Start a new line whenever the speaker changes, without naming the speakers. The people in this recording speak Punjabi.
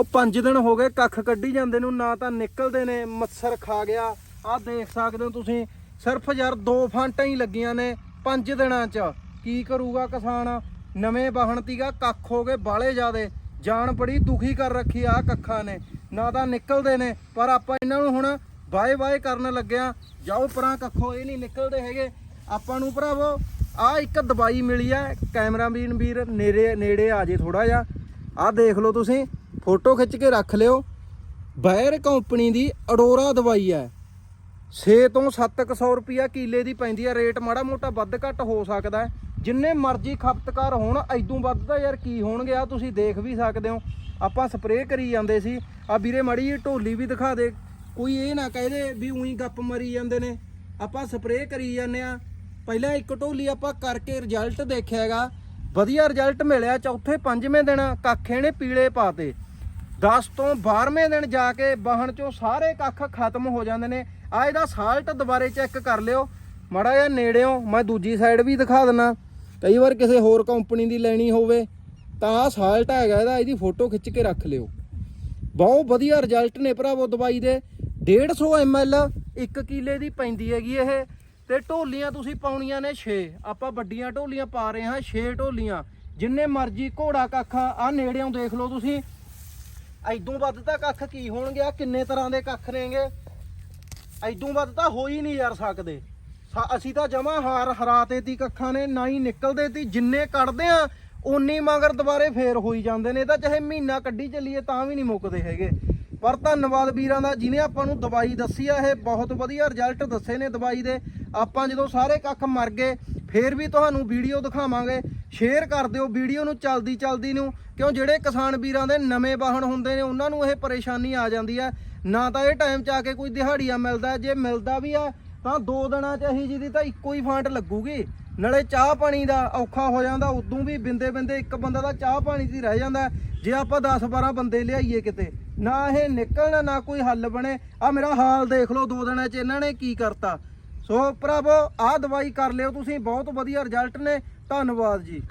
ਉਹ 5 ਦਿਨ ਹੋ ਗਏ ਕੱਖ ਕੱਢੀ ਜਾਂਦੇ ਨੂੰ, ਨਾ ਤਾਂ ਨਿਕਲਦੇ ਨੇ, ਮੱਛਰ ਖਾ ਗਿਆ। ਆਹ ਦੇਖ ਸਕਦੇ ਹੋ ਤੁਸੀਂ, ਸਿਰਫ ਯਾਰ ਦੋ ਫਾਂਟਾਂ ਹੀ ਲੱਗੀਆਂ ਨੇ 5 ਦਿਨਾਂ 'ਚ। ਕੀ ਕਰੂਗਾ ਕਿਸਾਨ? ਨਵੇਂ ਵਾਹਣ ਤੀਗਾ ਕੱਖ ਹੋ ਗਏ ਬਾਲੇ ਜਿਆਦੇ। ਜਾਨ ਬੜੀ ਦੁਖੀ ਕਰ ਰੱਖੀ ਆ ਕੱਖਾਂ ਨੇ। ਨਾ ਤਾਂ ਨਿਕਲਦੇ ਨੇ, ਪਰ ਆਪਾਂ ਇਹਨਾਂ ਨੂੰ ਹੁਣ ਬਾਏ ਬਾਏ ਕਰਨ ਲੱਗਿਆ। ਜਾਓ ਪਰਾਂ ਕੱਖੋ, ਇਹ ਨਹੀਂ ਨਿਕਲਦੇ ਹੈਗੇ। ਆਪਾਂ ਨੂੰ ਭਰਾਵੋ ਆ ਇੱਕ ਦਵਾਈ ਮਿਲੀ ਆ, ਕੈਮਰਾਮੈਨ ਵੀਰ, ਨੇੜੇ ਨੇੜੇ ਆ ਜੇ ਥੋੜਾ ਜਿਹਾ। ਆਹ ਦੇਖ ਲਓ ਤੁਸੀਂ ਫੋਟੋ ਖਿੱਚ ਕੇ ਰੱਖ ਲਿਓ। ਬਾਇਰ ਕੰਪਨੀ ਦੀ ਅਡੋਰਾ ਦਵਾਈ ਹੈ। 6 ਤੋਂ 700 ਰੁਪਿਆ ਕਿਲੇ ਦੀ ਪੈਂਦੀ ਹੈ। ਰੇਟ ਮਾੜਾ ਮੋਟਾ ਵੱਧ ਘੱਟ ਹੋ ਸਕਦਾ ਜਿੰਨੇ ਮਰਜ਼ੀ ਖਪਤਕਾਰ ਹੋਣ ਐਦੋਂ ਵੱਧ ਤਾਂ ਯਾਰ ਕੀ ਹੋਣਗੇ ਆ ਤੁਸੀਂ ਦੇਖ ਵੀ ਸਕਦੇ ਹੋ। ਆਪਾਂ ਸਪਰੇਅ ਕਰੀ ਜਾਂਦੇ ਸੀ। ਆ ਵੀਰੇ ਮਾੜੀ ਜਿਹੀ ਢੋਲੀ ਵੀ ਦਿਖਾ ਦੇ। ਕੋਈ ਇਹ ਨਾ ਕਹਦੇ ਵੀ ਉਹੀ ਗੱਪ ਮਰੀ ਜਾਂਦੇ ਨੇ। ਆਪਾਂ ਸਪਰੇਅ ਕਰੀ ਜਾਂਦੇ ਆ ਪਹਿਲਾਂ ਇੱਕ ਢੋਲੀ ਆਪਾਂ ਕਰਕੇ ਰਿਜ਼ਲਟ ਦੇਖਿਆਗਾ ਵਧੀਆ ਰਿਜ਼ਲਟ ਮਿਲਿਆ ਚੌਥੇ ਪੰਜਵੇਂ ਦਿਨ। ਕੱਖੇ ਨੇ ਪੀਲੇ ਪਾਤੇ। 10 ਤੋਂ 12ਵੇਂ ਦਿਨ ਜਾ ਕੇ ਵਾਹਣ ਚੋਂ ਸਾਰੇ ਕੱਖ ਖਤਮ ਹੋ ਜਾਂਦੇ ਨੇ। ਆ ਇਹਦਾ ਸਾਲਟ ਦੁਬਾਰੇ ਚੈੱਕ ਕਰ ਲਿਓ। ਮਾੜਾ ਜਿਹਾ ਨੇੜਿਓਂ, ਮੈਂ ਦੂਜੀ ਸਾਈਡ ਵੀ ਦਿਖਾ ਦਿੰਨਾ। ਕਈ ਵਾਰ ਕਿਸੇ ਹੋਰ ਕੰਪਨੀ ਦੀ ਲੈਣੀ ਹੋਵੇ, ਤਾਂ ਆ ਸਾਲਟ ਹੈਗਾ ਇਹਦਾ, ਇਹਦੀ ਫੋਟੋ ਖਿੱਚ ਕੇ ਰੱਖ ਲਿਓ। ਬਹੁਤ ਵਧੀਆ ਰਿਜ਼ਲਟ ਨੇ ਭਰਾਵੋ ਦਵਾਈ ਦੇ। 150 ml ਇੱਕ ਕਿਲੇ ਦੀ ਪੈਂਦੀ ਹੈਗੀ ਇਹ। ਤੇ ਢੋਲੀਆਂ ਤੁਸੀਂ ਪਾਉਣੀਆਂ ਨੇ 6 ਆਪਾਂ ਵੱਡੀਆਂ ਢੋਲੀਆਂ ਪਾ ਰਹੇ ਹਾਂ 6 ਢੋਲੀਆਂ। ਜਿੰਨੇ ਮਰਜ਼ੀ ਘੋੜਾ ਕੱਖ ਆ ਨੇੜਿਓਂ ਦੇਖ ਲਓ ਤੁਸੀਂ। ਐਦੋਂ ਵੱਧ ਤਾਂ ਕੱਖ ਕੀ ਹੋਣਗੇ? ਆ ਕਿੰਨੇ ਤਰ੍ਹਾਂ ਦੇ ਕੱਖ ਨੇਗੇ? ਐਦੋਂ ਵੱਧ ਤਾਂ ਹੋ ਹੀ ਨਹੀਂ ਯਾਰ ਸਕਦੇ। ਸਾ- ਅਸੀਂ ਤਾਂ ਜਮਾ ਹਾਰ ਹਰਾਤੇ ਤੀ ਕੱਖਾਂ ਨੇ, ਨਾ ਹੀ ਨਿਕਲਦੇ ਤੀ ਜਿੰਨੇ ਕੱਢਦੇ ਆ, ਓਨੀ ਮਗਰ ਦੁਬਾਰੇ ਫੇਰ ਹੋਈ ਜਾਂਦੇ ਨੇ। ਇਹ ਤਾਂ ਚਾਹੇ ਮਹੀਨਾ ਕੱਢੀ ਚੱਲੀਏ, ਤਾਂ ਵੀ ਨਹੀਂ ਮੁੱਕਦੇ ਹੈਗੇ। ਪਰ ਧੰਨਵਾਦ ਵੀਰਾਂ ਦਾ, ਜਿਨੇ ਆਪਾਂ ਨੂੰ ਦਵਾਈ ਦੱਸੀ ਆ, ਇਹ ਬਹੁਤ ਵਧੀਆ ਰਿਜ਼ਲਟ ਦੱਸੇ ਨੇ ਦਵਾਈ ਦੇ। ਆਪਾਂ ਜਦੋਂ ਸਾਰੇ ਕੱਖ ਮਰ ਗਏ ਫੇਰ ਵੀ ਤੁਹਾਨੂੰ ਵੀਡੀਓ ਦਿਖਾਵਾਂਗੇ। ਸ਼ੇਅਰ ਕਰ ਦਿਓ, ਵੀਡੀਓ ਨੂੰ ਚਲਦੀ ਚਲਦੀ ਨੂੰ। ਕਿਉਂ ਜਿਹੜੇ ਕਿਸਾਨ ਵੀਰਾਂ ਦੇ ਨਵੇਂ ਵਾਹਣ ਹੁੰਦੇ ਨੇ, ਉਹਨਾਂ ਨੂੰ ਇਹ ਪਰੇਸ਼ਾਨੀ ਆ ਜਾਂਦੀ ਹੈ ਨਾ ਤਾਂ ਇਹ ਟਾਈਮ 'ਚ ਆ ਕੇ ਕੋਈ ਦਿਹਾੜੀਆ ਮਿਲਦਾ, ਜੇ ਮਿਲਦਾ ਵੀ ਆ, ਤਾਂ ਦੋ ਦਿਨਾਂ 'ਚ ਅਸੀਂ ਜਿਹਦੀ ਤਾਂ ਇੱਕੋ ਹੀ ਫਾਂਟ ਲੱਗੂਗੀ। ਨਾਲੇ ਚਾਹ ਪਾਣੀ ਦਾ ਔਖਾ ਹੋ ਜਾਂਦਾ, ਉਦੋਂ ਵੀ ਬਿੰਦੇ ਬਿੰਦੇ ਇੱਕ ਬੰਦਾ ਦਾ ਚਾਹ ਪਾਣੀ ਦੀ ਰਹਿ ਜਾਂਦਾ। ਜੇ ਆਪਾਂ 10 12 ਬੰਦੇ ਲਿਆਈਏ ਕਿਤੇ, ਨਾ ਇਹ ਨਿਕਲਣ, ਨਾ ਕੋਈ ਹੱਲ ਬਣੇ। ਆ ਮੇਰਾ ਹਾਲ ਦੇਖ ਲਓ, ਦੋ ਦਿਨਾਂ 'ਚ ਇਹਨਾਂ ਨੇ ਕੀ ਕਰਤਾ। ਸੋ ਭਰਾਵੋ ਆਹ ਦਵਾਈ ਕਰ ਲਿਓ ਤੁਸੀਂ ਬਹੁਤ ਵਧੀਆ ਰਿਜ਼ਲਟ ਨੇ ਧੰਨਵਾਦ ਜੀ।